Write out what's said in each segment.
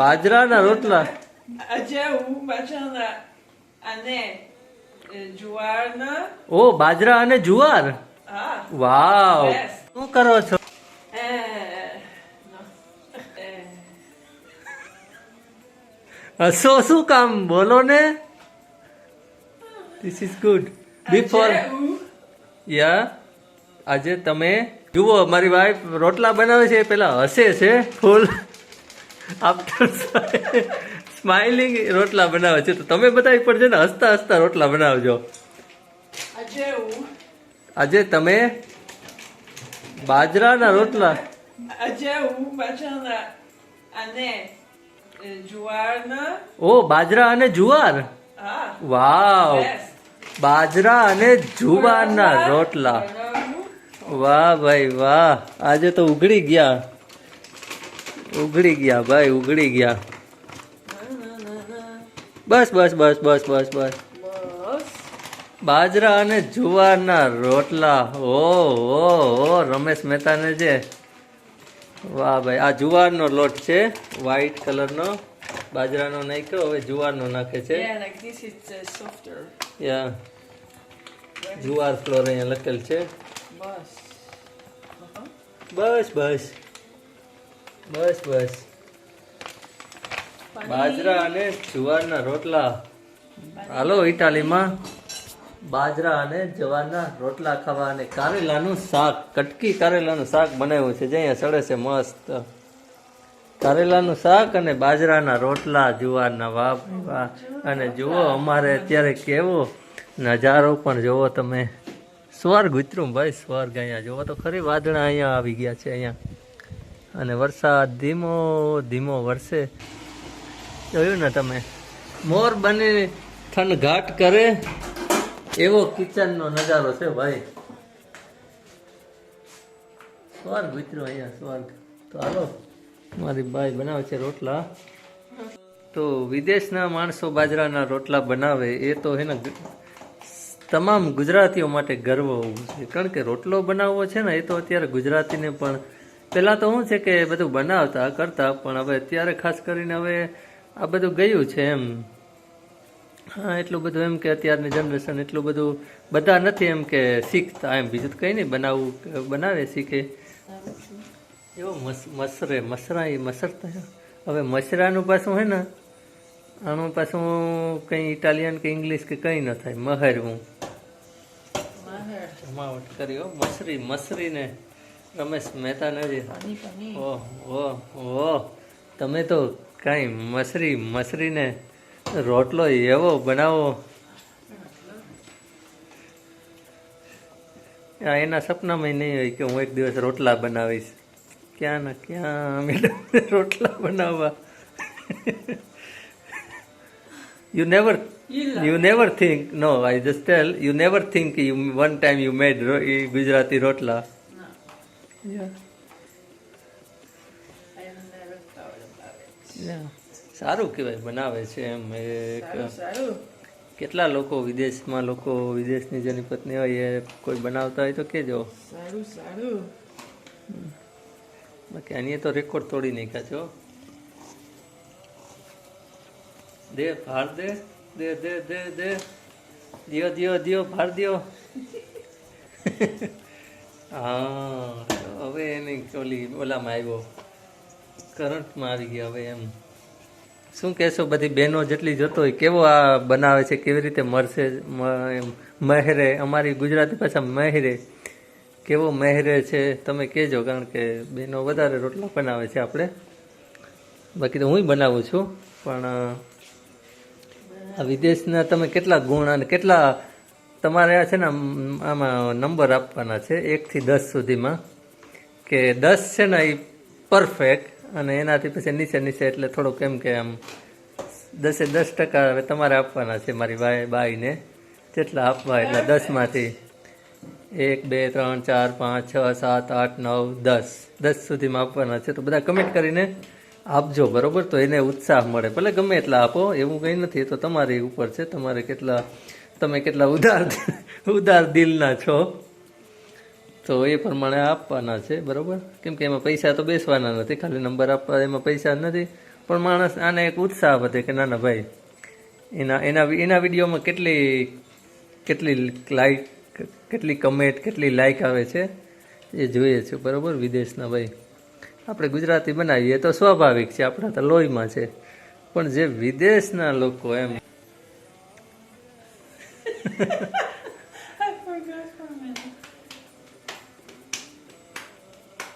બાજરાના રોટલા. આજે હું બાજરાના અને જુવારના ઓ બાજરા અને જુવાર? વાવ. શું કરો છો? હસો શું કામ? બોલો ને. ધીસ ઇઝ ગુડ બિફોર યા આજે તમે જુઓ મારી વાઈફ રોટલા બનાવે છે પેલા હસે છે ફૂલ. આફ્ટર સ્માઇલિંગ રોટલા બનાવે છે. તો તમે બતાવી પડશે ને હસતા હસતા રોટલા બનાવજો. આજે તમે બાજરાના રોટલા. ઓ બાજરા અને જુવાર? વાવ. બાજરા અને જુવારના રોટલા. વાહ ભાઈ વાહ. આજે તો ઉઘડી ગયા. ઉઘડી ગયા ભાઈ ઉઘડી ગયા. બસ બસ બસ બસ બસ બસ. બાજરા અને જુવારના રોટલા. ઓ ઓ ઓ રમેશ મહેતાને છે વાહ ભાઈ આ જુવારનો લોટ છે વ્હાઈટ કલરનો બાજરાનો નાખ્યો હવે જુવારનો નાખે છે. Is uh. યા જુવાર ફ્લોર અહીંયા લખેલ છે. બસ. બસ બસ. બસ બસ. બાજરા અને જુવારના રોટલા. હાલો ઇટાલીમાં. બાજરા અને જવારના રોટલા ખાવા અને કારેલાનું શાક કટકી કારેલાનું શાક બનાવ્યું છે. જે અહીંયા સડે છે મસ્ત. કારેલાનું શાક અને બાજરાના રોટલા જુવારના વાપ વાહ અને જુઓ અમારે અત્યારે કેવો નજારો પણ જુઓ તમે. સ્વર્ગ ઉતરું ભાઈ સ્વર્ગ અહીંયા. જુઓ તો ખરી વાદળા અહીંયા આવી ગયા છે અહીંયા. અને વરસાદ ધીમો ધીમો વરસે. જોયું ને તમે? મોર બની ઘાટ કરે એવો કિચનનો નજારો છે ભાઈ. સ્વર્ગ મિત્રો અહીંયા, સ્વર્ગ. તો હાલો, મારી બાઈ બનાવે છે રોટલા. તો વિદેશના માણસો બાજરાના રોટલા બનાવે, એ તો એને તમામ ગુજરાતીઓ માટે ગર્વ હોવું છે કારણ કે રોટલો બનાવવો છે ને, એ તો અત્યારે ગુજરાતીને પણ પહેલાં તો શું છે કે બધું બનાવતા કરતા પણ હવે અત્યારે ખાસ કરીને હવે આ બધું ગયું છે એમ. હા એટલું બધું એમ કે અત્યારની જનરેશન એટલું બધું બધા નથી એમ કે શીખતા એમ. બીજું તો કંઈ નહીં બનાવવું બનાવે શીખે. એવો મસ મસરે મસરા એ મસરતા. હવે મસરાનું પાછું હે ને આનું પાછું કંઈ ઇટાલિયન કે ઇંગ્લિશ કે કંઈ ન થાય. મહેરવું માહર. જમાવટ કર્યો હો. મસરી મસરીને રમેશ મહેતા જે પાણી પાણી ઓહ ઓહ ઓહ. તમે તો કાંઈ મસરી મસરીને રોટલો એવો બનાવો. આ એના સપનામાં નહીં હોય કે હું એક દિવસ રોટલા બનાવીશ. ક્યાં ના ક્યાં મેડમ રોટલા બનાવવા. You never you never think no I just tell you never think you one time you made Gujarati made સારું કહેવાય બનાવે છે એમ. એક સારું સારું. કેટલા લોકો વિદેશમાં લોકો વિદેશની જેની પત્ની હોય એ કોઈ બનાવતા હોય તો કેજો સારું સારું. બાકી આની તો રેકોર્ડ તોડી નાખ્યા છો દે ભાર દે દે દે દે દે. દિયો દિયો દિયો ભાર દિયો. હા હવે એની ઓલી ઓલામાં આવ્યો. કરંટમાં આવી ગયા હવે એમ. શું કહેશો, બધી બહેનો જેટલી જતો હોય, કેવો આ બનાવે છે, કેવી રીતે મરશે મહેરે, અમારી ગુજરાતી ભાષા મહેરે. કેવો મહેરે છે, તમે કહેજો, કારણ કે બહેનો વધારે રોટલા બનાવે છે આપણે. બાકી તો હું બનાવું છું, પણ, આ વિદેશના તમે કેટલા ગુણ અને કેટલા તમારે આ છે ને, આમાં નંબર આપવાના છે એકથી દસ સુધીમાં, કે દસ છે ને એ પરફેક્ટ અને એનાથી પછી નીચે નીચે એટલે થોડુંક એમ કે આમ, દસે દસ ટકા હવે તમારે આપવાના છે મારી બાઈ, બાઈને, જેટલા આપવા એટલા દસમાંથી. એક, બે, ત્રણ, ચાર, પાંચ, છ, સાત, આઠ, નવ, દસ. દસ સુધીમાં આપવાના છે. તો બધા કમેન્ટ કરીને આપજો, બરાબર? તો એને ઉત્સાહ મળે. ભલે ગમે એટલા આપો, એવું કંઈ નથી. તો તમારી ઉપર છે. તમારે કેટલા તમે કેટલા ઉદાર ઉદાર દિલના છો. તો એ પ્રમાણે આપવાના છે, બરાબર? કેમ કે એમાં પૈસા તો બેસવાના નથી, ખાલી નંબર આપવા એમાં પૈસા નથી. પણ માણસ આને એક ઉત્સાહ વધે કે ના ના ભાઈ, એના એના એના વિડીયોમાં કેટલી કેટલી લાઈક કેટલી કમેન્ટ કેટલી લાઈક આવે છે, એ જોઈએ છે, બરાબર? વિદેશના ભાઈ. આપણે ગુજરાતી બનાવીએ તો સ્વાભાવિક છે, આપણા તો લોહીમાં છે. પણ જે વિદેશના લોકો એમ I forgot for a minute.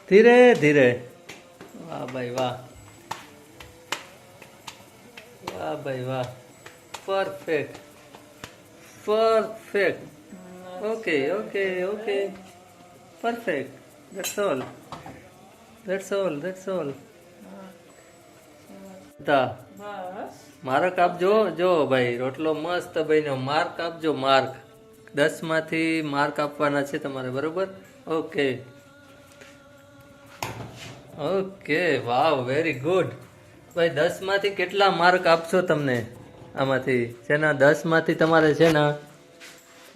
ધીરે ધીરે વાહ ભાઈ વાહ વાહ ભાઈ વાહ perfect perfect okay okay okay perfect that's all that's all that's all તા બસ માર્ક આપજો જો ભાઈ, રોટલો મસ્ત બન્યો. માર્ક આપજો માર્ક. દસમાંથી માર્ક આપવાના છે તમારે, બરોબર? Okay. Okay, wow very good ભાઈ દસમાંથી કેટલા માર્ક આપશો તમને? આમાંથી, જેના દસમાંથી તમારે છે ને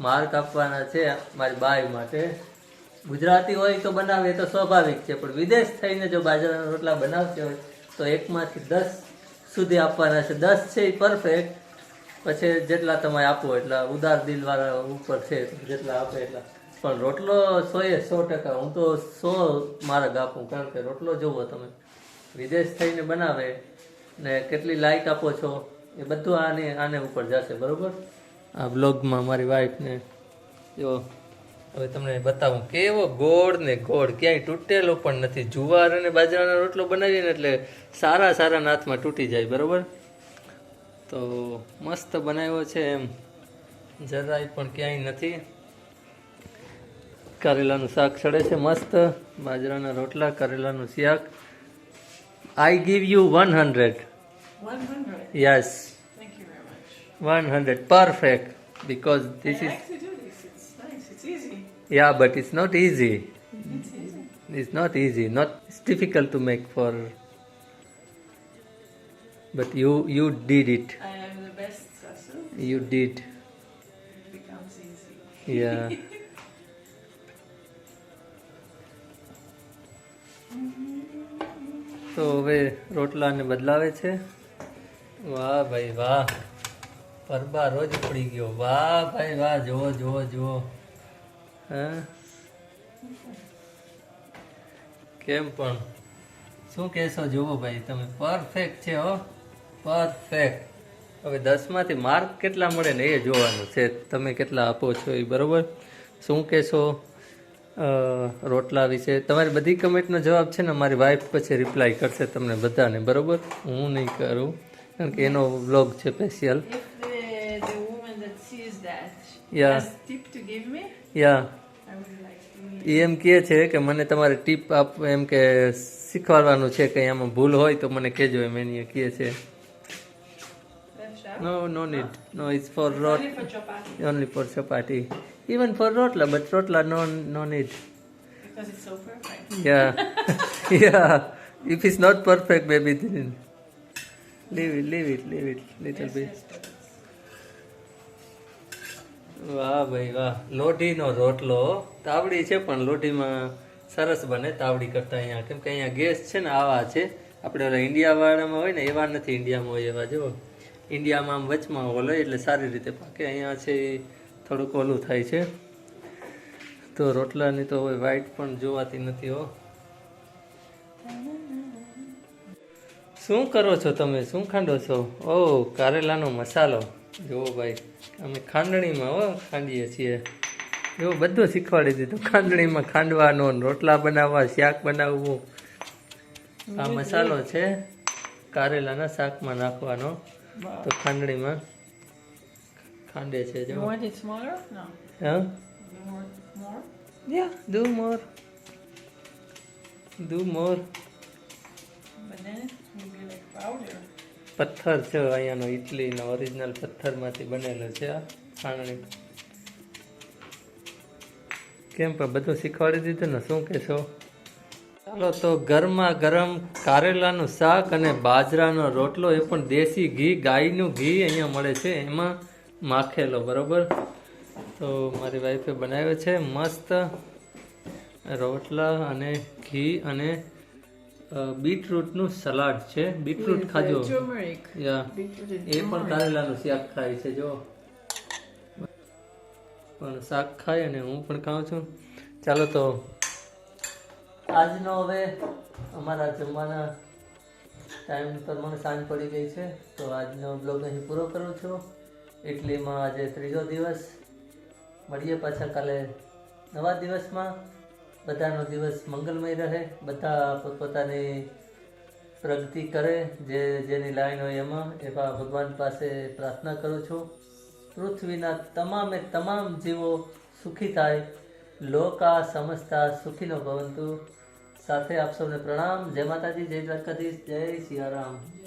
માર્ક આપવાના છે મારી બાઈ માટે. ગુજરાતી હોય તો બનાવે તો સ્વાભાવિક છે, પણ વિદેશ થઈને જો બાજરાના રોટલા બનાવતી હોય, તો એકમાંથી દસ સુધી આપવાના છે. દસ છે એ પરફેક્ટ પછી જેટલા તમે આપો એટલા ઉદાર દિલવાળા ઉપર છે જેટલા આપે એટલા. પણ રોટલો સો એ સો ટકા. હું તો સો માર્ગ આપું કારણ કે રોટલો જુઓ તમે. વિદેશ થઈને બનાવે ને કેટલી લાઈક આપો છો, એ બધું આને આને ઉપર જશે. બરાબર? આ બ્લોગમાં મારી વાઈફને જો હવે તમને બતાવું કેવો ગોળ ને ગોળ ક્યાંય તૂટેલો પણ નથી. જુવાર અને બાજરાનો રોટલો બનાવીને એટલે સારા સારા નાથમાં તૂટી જાય બરાબર? તો મસ્ત બનાવ્યો છે એમ. જરાય પણ ક્યાંય નથી. કરેલાનું શાક ચડે છે મસ્ત. બાજરાના રોટલા કરેલાનું શાક. I give you one hundred 100. Yes. One hundred perfect because this is Yeah, but it's not easy. It's easy. It's not easy. Not it's difficult to make for. But you you did it. I am the best Sasu. You did. It becomes easy. Yeah. તો હવે રોટલાને બદલાવે છે વાહ ભાઈ વાહ પરબા રોજ પડી ગયો વાહ ભાઈ વાહ જુઓ જુઓ જુઓ હા? કેમ પણ? શું કહેશો? જુઓ ભાઈ, તમે પરફેક્ટ છે હો. પરફેક્ટ હવે દસમાંથી માર્ક કેટલા મળે ને એ જોવાનું છે. તમે કેટલા આપો છો એ બરાબર? શું કહેશો? રોટલા વિશે. તમારી બધી કમેન્ટનો જવાબ છે ને મારી વાઈફ પછી રિપ્લાય કરશે તમને બધાને, બરાબર? હું નહીં કરું, કારણ કે એનો વ્લોગ છે special If the, the woman that sees that Yeah. has tip to give me, yeah I would like to. એ એમ કહે છે કે મને તમારે ટીપ આપ એમ કે શીખવાડવાનું છે કે આમાં ભૂલ હોય તો મને કહેજો એમ એની કહે છે. No no need no it's for rote no need because it's so perfect. yeah yeah if it's not perfect maybe then leave it leave it leave it little Yes, bit yes, but it's- વાહ ભાઈ વાહ. લોઢીનો રોટલો. તાવડી છે પણ લોઢીમાં સરસ બને તાવડી કરતા અહીંયા. કેમ કે અહીંયા ગેસ છે ને આવા છે. આપણે ઓલા ઇન્ડિયા વાળામાં હોય ને, એવા નથી ઇન્ડિયામાં હોય એવા. જુઓ ઇન્ડિયામાં આમ વચમાં ઓલો એટલે સારી રીતે પાકે. અહીંયા છે થોડુંક ઓલું થાય છે. તો રોટલાની તો હવે વાઈટ પણ જોવાતી નથી હો. શું કરો છો તમે? શું ખાંડો છો? ઓ, કારેલાનો મસાલો. જુઓ ભાઈ અમે ખાંડણીમાં હો ખાંડીએ છીએ. એવું બધું શીખવાડી દીધું. ખાંડણીમાં ખાંડવાનો રોટલા બનાવવા શાક બનાવવું. આ મસાલો છે કારેલાના શાકમાં નાખવાનો. તો ખાંડણીમાં ખાંડે છે જો. હા You want more? Do more But then it will be like powder. પથ્થર છે અહીંયાનો ઇટલીનો ઓરિજિનલ પથ્થરમાંથી બનેલો છે આ છાણણી કેમ પણ બધું શીખવાડી દીધું ને, શું કહેશો? ચાલો તો ગરમા ગરમ કારેલાનું શાક અને બાજરાનો રોટલો, એ પણ દેશી ઘી, ગાયનું ઘી અહીંયા મળે છે, એમાં માખેલો, બરોબર? તો મારી વાઈફે બનાવ્યો છે મસ્ત રોટલા અને ઘી અને બીટરૂટનું સલાડ છે. બીટરૂટ ખાજો. યા એ પણ કારેલાનું શાક ખાય છે જો. પણ શાક ખાય અને હું પણ ખાઉં છું. ચાલો તો આજનો હવે અમારા જમવાના ટાઈમ પ્રમાણે સાંજ પડી ગઈ છે તો આજનો બ્લોગ અહીં પૂરો કરું છું. ઇટલીમાં આજે ત્રીજો દિવસ. મળીએ પાછા કાલે નવા દિવસમાં. બધાનો દિવસ મંગલમય રહે, બધા પોતપોતાની પ્રગતિ કરે, જે જેની લાઈન હોય એમાં, એવા ભગવાન પાસે પ્રાર્થના કરું છું. પૃથ્વીના તમામે તમામ જીવો સુખી થાય, લોકા સમસ્તા સુખીનો ભવંતુ. સાથે આપ સૌને પ્રણામ. જય માતાજી, જય દ્વારકાધીશ, જય સિયારામ.